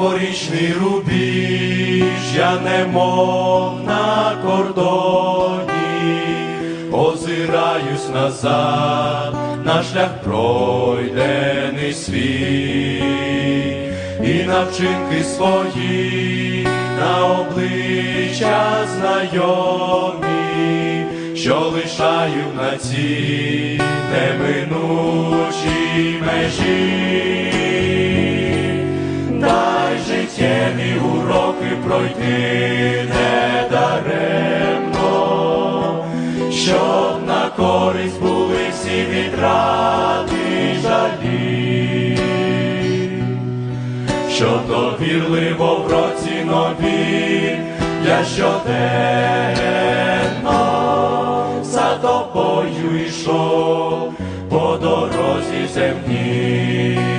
Новорічний рубіж, я немов на кордоні, озираюсь назад, на шлях пройдений свій, і на вчинки свої, на обличчя знайомі, що лишають на цій неминучій межі. Життєві уроки пройти недаремно, щоб на користь були всі відрати й жалі, щоб довірливо в році нові я щоденно за тобою йшов по дорозі земній.